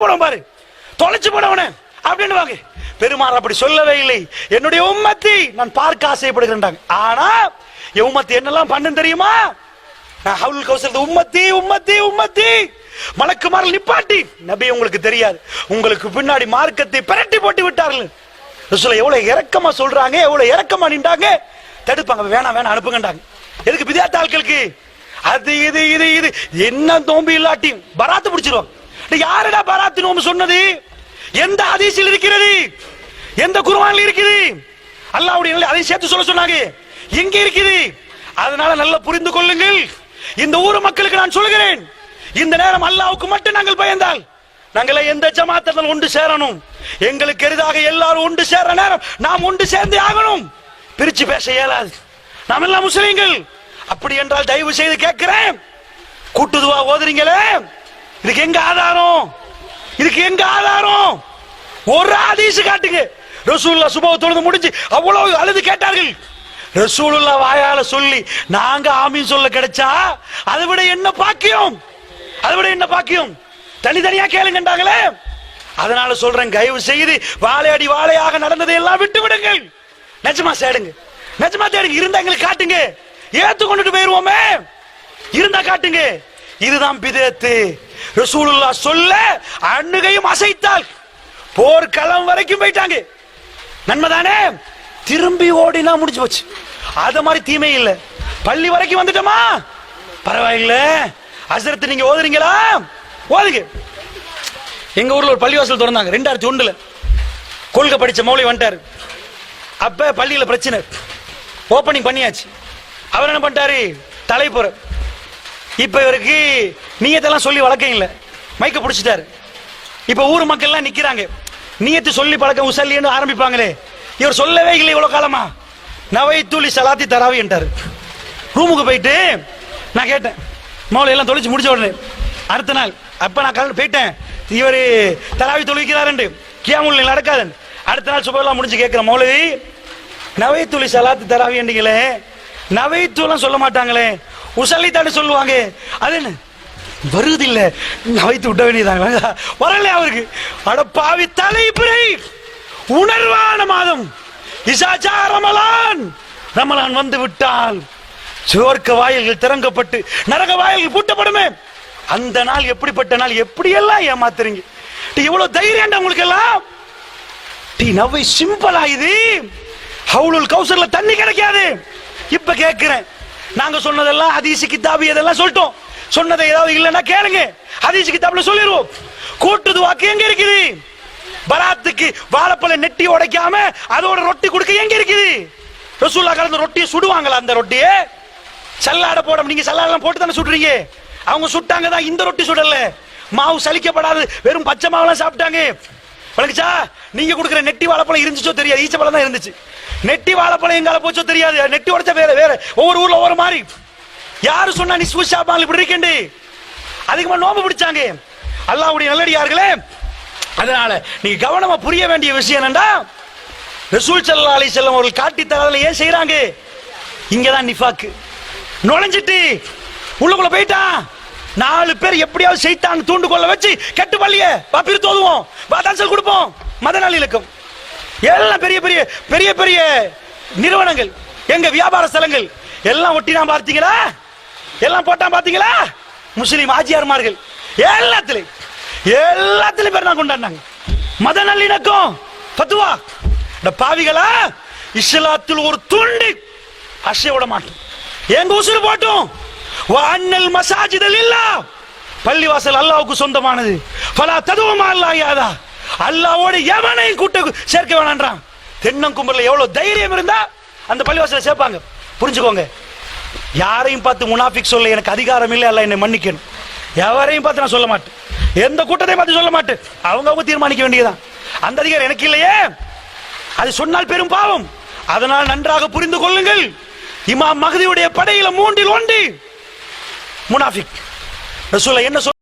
போனவன் பாரு. தொலைச்சு போனவன அப்படின்னு வாங்க. பெருமாள் அப்படி சொல்லவே இல்லை. என்னுடைய உம்மத்தி நான் பார்க்க ஆசைப்படுகிறேன் ஆனா என் உம்மத்தி என்னெல்லாம் பண்ணு தெரியுமா? நான் ஹவுல் கௌசல் உம்மத்தி உம்மத்தி உம்மத்தி. மலக்குமாரில் நிப்பாட்டி. நபி உங்களுக்கு தெரியாது. உங்களுக்கு பின்னாடி மார்க்கத்தை பிரட்டி போட்டு விட்டார்கள். ரசூலை எவ்வளவு இறக்கமா சொல்றாங்க எவ்வளவு இறக்கமா நின்றாங்க. தடுப்பாங்க வேணாம் வேணாம் அனுப்புங்கண்டாங்க எதுக்கு விதியாத்த ஆட்களுக்கு அது இது இது இது. என்ன தோம்பி இல்லாட்டி பராத்து பிடிச்சிருவாங்க. யாருடா பராத்து நோம்பு சொன்னது? எந்த அதிசயில் இருக்கிறது? எந்த குருவானில் இருக்குது? அல்லாவுடைய நிலை அதை சேர்த்து சொல்ல சொன்னாங்க. எங்க இருக்குது? அதனால நல்லா புரிந்து கொள்ளுங்கள். இந்த ஊர் மக்களுக்கு நான் சொல்கிறேன். இந்த நேரம் அல்லாவுக்கு மட்டும் நாங்கள் பயந்தால் நாங்களே எந்த ஜமாத்தில் ஒன்று சேரணும்? எங்களுக்கு எரிதாக எல்லாரும் ஒன்று சேர நேரம் நாம் ஒன்று சேர்ந்தே ஆகணும். பிரிச்சு பேச இயலாது. நாம் எல்லாம் முஸ்லீம்கள். அப்படி என்றால் தயவு செய்து கேட்கிறேன். கூட்டுதுவா ஓதுறீங்களே? இதுக்கு எங்க ஆதாரம்? இதுக்கு எங்க ஆதாரம்? ஒரு ஆதீசு காட்டுங்க. ரசூல்லா சுபவ தொழுது முடிஞ்சு அவ்வளவு அழுது கேட்டார்கள். ரசூலுல்லா வாயால சொல்லி நாங்க ஆமீன் சொல்ல கிடைச்சா அதை விட என்ன பாக்கியம்? அதை விட என்ன பாக்கியம்? தனித்தனியா கேளுங்கண்டாங்களே அதனால சொல்றேன் தயவு செய்து வாழையடி வாழையாக நடந்ததை எல்லாம் விட்டு விடுங்கள். நிஜமா சேடுங்க. நிஜமா தேடுங்க. இருந்தா எங்களுக்கு காட்டுங்க. ஏத்து கொண்டுட்டு போயிருவோமே. இருந்தா காட்டுங்க. இதுதான் பிதத்து. ரசூலுல்லா சொல்ல அண்ணுகையும் அசைத்தால் போர்க்களம் வரைக்கும் போயிட்டாங்க. நன்மைதானே திரும்பி ஓடினா முடிஞ்சு போச்சு. அத மாதிரி தீமை இல்ல. பள்ளி வரைக்கும் வந்துட்டோமா? பரவாயில்ல. அசரத்து நீங்க ஓதுறீங்களா? ஓதுங்க. எங்க ஊர்ல ஒரு பள்ளிவாசல் திறந்தாங்க. ரெண்டாயிரத்தி ஒன்றுல கொள்கை படிச்ச மௌலி வந்துட்டாரு. அப்ப பள்ளியில பிரச்சனை. ஓபனிங் பண்ணியாச்சு. அவர் என்ன பண்ணிட்டாரு? தலைப்புற இப்ப இவருக்கு நீயத்தெல்லாம் சொல்லி வழக்கம் இல்ல. மைக்க பிடிச்சிட்டாரு. இப்ப ஊர் மக்கள் எல்லாம் நிக்கிறாங்க. நீயத்து சொல்லி பழக்கம் உசல்லின்னு ஆரம்பிப்பாங்களே. இவர் சொல்லவே இல்லை இவ்வளவு காலமா. நவை தூளி சலாத்தி தராவி என்றார். ரூமுக்கு போயிட்டு நான் கேட்டேன். மௌலை எல்லாம் தொழிச்சு முடிச்ச உடனே அடுத்த நாள் அப்ப நான் கலந்து போயிட்டேன். இவர் தராவி தொழுவிக்கிறாருண்டு. கியாமுல் நடக்காதுன்னு அடுத்த நாள் சுபெல்லாம் முடிஞ்சு கேட்கிற மௌலவி நவைத்துளி சலாத்து தராவின்றீங்களே நவைத்துலாம் சொல்ல மாட்டாங்களே. உசல்லி சொல்லுவாங்க. அது என்ன? வருது இல்லை நவைத்து விட்ட வேண்டியதாங்க வரல அவருக்கு. அட பாவி தலைப்புரை உணர்வான மாதம். இசாச்சா ரமலான் ரமலான் வந்து விட்டால் சுவர்க்க வாயில்கள் திறங்கப்பட்டு நரக வாயில்கள் பூட்டப்படுமே. அந்த நாள் எப்படிப்பட்ட நாள்? எப்படியெல்லாம் ஏமாத்துறீங்க? டி இவ்வளவு தைரியம் உங்களுக்கு எல்லாம் டீ நவ்வை சிம்பிள் இது. ஹவுலுல் கௌசர்ல தண்ணி கிடைக்காது. இப்ப கேக்குறேன் நாங்க சொன்னதெல்லாம் ஹதீஸ் கிதாபு இதெல்லாம் சொல்லிட்டோம். சொன்னதை ஏதாவது இல்லைன்னா கேளுங்க. ஹதீஸ் கிதாப்ல சொல்லிடுவோம். கூட்டுது வாக்கு எங்க இருக்குது? பராத்துக்கு வாழைப்பழ நெட்டி உடைக்காம அதோட ரொட்டி கொடுக்க எங்க இருக்குது? ரசூல்லா கலந்து ரொட்டியை சுடுவாங்களா அந்த ரொட்டியை? சல்லாடை போட நீங்க சல்லாடெல்லாம் போட்டு தானே சுடுறீங்க? அவங்க சுட்டாங்க தான் இந்த ரொட்டி சுடல. மாவு சலிக்கப்படாது வெறும் பச்சை மாவுலாம் சாப்பிட்டாங்க. வழங்குச்சா நீங்க கொடுக்குற நெட்டி வாழைப்பழம் இருந்துச்சோ தெரியாது. ஈச்ச பழம் தான் இருந்துச்சு. நெட்டி வாழைப்பழம் எங்கால போச்சோ தெரியாது. நெட்டி உடைச்சா வேற வேற ஒவ்வொரு ஊர்ல ஒவ்வொரு மாதிரி. யாரு சொன்னா நிஸ்பு ஷாபான் இப்படி இருக்கேன் அதிகமா நோம்பு பிடிச்சாங்க. அல்லாவுடைய நல்லடியார்களே அதனால நீங்க கவனமா புரிய வேண்டிய விஷயம் என்னண்டா ரசூல் சல்லா அலி செல்லம் அவர்கள் காட்டி தரதுல ஏன் செய்யறாங்க இங்கதான் நிஃபாக்கு. நுழைஞ்சிட்டு உள்ளுக்குள்ள போயிட்டான் நாலு பேர் எப்படியாவது செய்தான் தூண்டுகோல வச்சு கெட்டு பள்ளிய வா பிரித்து ஓதுவோம் வா தன்சல் கொடுப்போம். மதநாள் இலக்கம் எல்லாம் பெரிய பெரிய பெரிய பெரிய நிறுவனங்கள். எங்க வியாபார ஸ்தலங்கள். எல்லாம் ஒட்டினா பார்த்தீங்களா? எல்லாம் போட்டான் பார்த்தீங்களா? முஸ்லீம் ஆஜியார்மார்கள். எல்லாத்துலயும். எல்லாத்துலயும் பேர் தான் கொண்டாடினாங்க. மத நல்லிணக்கம். பத்துவா. இந்த பாவிகளா இஸ்லாத்தில் ஒரு துண்டு அசைய விட மாட்டோம். எங்க உசுறு போட்டும். அண்ணல் மசாஜிதல் இல்லா. பள்ளிவாசல் அல்லாவுக்கு சொந்தமானது. பல ததுவமா அல்லாயாதா அல்லாவோட எவனையும் கூட்ட சேர்க்க வேணான்றான். தென்னங்கும்பரில் எவ்வளவு தைரியம் இருந்தா அந்த பள்ளிவாசல சேர்ப்பாங்க. புரிஞ்சுக்கோங்க. யாரையும் பார்த்து முனாஃபிக் சொல்ல எனக்கு அதிகாரம் இல்லை அல்ல என்னை மன்னிக்கணும். எவரையும் பார்த்து நான் சொல்ல மாட்டேன். எந்த கூட்டத்தையும் பார்த்து சொல்ல மாட்டேன். அவங்க அவங்க தீர்மானிக்க வேண்டியதுதான். அந்த அதிகாரம் எனக்கு இல்லையே. அது சொன்னால் பெரும் பாவம். அதனால் நன்றாக புரிந்து கொள்ளுங்கள். இமாம் மகதியுடைய படையில மூன்றில் ஒன்று. முனாஃபிக். ரசூலை என்ன சொல்